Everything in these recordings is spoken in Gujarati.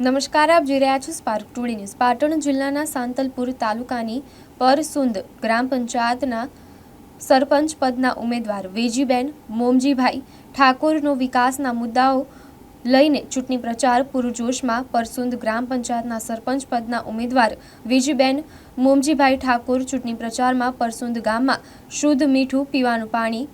નમસ્કાર, આપ જોઈ રહ્યા છો સ્પાર્ક ટુડે ન્યૂઝ. પાટણ જિલ્લાના સાંતલપુર તાલુકાની પરસુંદ ગ્રામ પંચાયતના સરપંચ પદના ઉમેદવાર વેજીબેન મોમજીભાઈ ઠાકોરનો વિકાસના મુદ્દાઓ લઈને ચૂંટણી પ્રચાર પૂરજોશમાં પરસુંદ ગ્રામ પંચાયતના સરપંચ પદના ઉમેદવાર વેજીબેન મોમજીભાઈ ઠાકોર ચૂંટણી પ્રચારમાં પરસુંદ ગામમાં શુદ્ધ મીઠું પીવાનું પાણી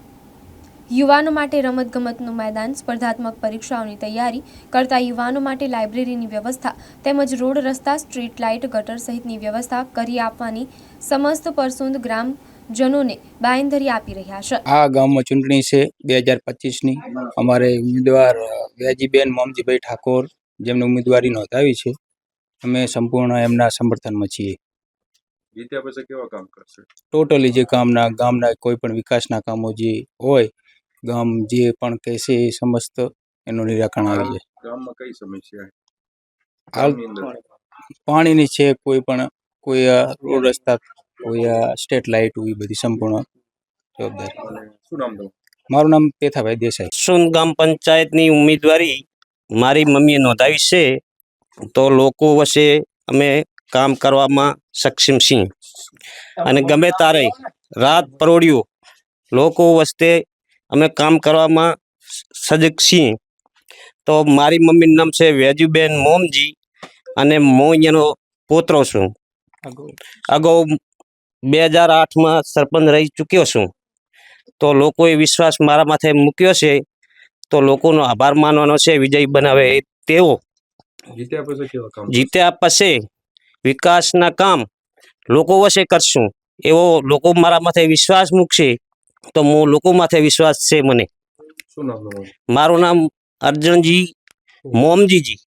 યુવાનો માટે રમતગમતનું મેદાન સ્પર્ધાત્મક પરીક્ષાઓની તૈયારી કરતા યુવાનો માટે લાઇબ્રેરીની વ્યવસ્થા તેમજ રોડ રસ્તા સ્ટ્રીટ લાઇટ ગટર સહિતની વ્યવસ્થા કરી આપવાની સમસ્ત પરસુંદ ગ્રામજનોને બાંયધરી આપી રહ્યા છે. આ ગામમાં ચૂંટણી છે બે હજાર પચીસની. અમારે ઉમેદવાર વ્યાજીબેન મોમજીભાઈ ઠાકોર જેમને ઉમેદવારી નોંધાવી છે. અમે સંપૂર્ણ એમના સમર્થનમાં છીએ. જીત્યા પછી કેવા કામ કરશે? ટોટલી જે કામના ગામના કોઈ પણ વિકાસના કામો જે હોય ગામ જે પણ કહેશે એ સમસ્ત એનું નિરાકરણ આવી જાય. ગામમાં કઈ સમસ્યા હાલ પાણીની છે કોઈ પણ કોઈ રોડ રસ્તા કોઈ સ્ટેટ લાઇટ એ બધી સંપૂર્ણ જવાબદારી. શું નામ મારું નામ પેથાભાઈ દેસાઈ. સુન ગામ પંચાયતની ઉમેદવારી મારી મમ્મીએ નોંધાવી છે. તો લોકો વચ્ચે અમે કામ કરવામાં સક્ષમ છીએ. અને ગમે તારે રાત પરોડ્યું લોકો વચ્ચે અમે કામ કરવામાં સજગ છીએ. તો મારી મમ્મીનું નામ છે વેજુબેન મોમજી અને હું અહીંયાનો પોતરો છું. અગાઉ? બે હજાર આઠમાં સરપંચ રહી ચૂક્યો છું. તો લોકોએ વિશ્વાસ મારા માથે મૂક્યો છે. તો લોકોનો આભાર માનવાનો છે વિજય બનાવે તેઓ જીત્યા પછી વિકાસના કામ લોકો વચ્ચે કરશું. એવો લોકો મારા માથે વિશ્વાસ મૂકશે. તો હું લોકો માથે વિશ્વાસ છે મને. મારું નામ અર્જુનજી મોમજીજી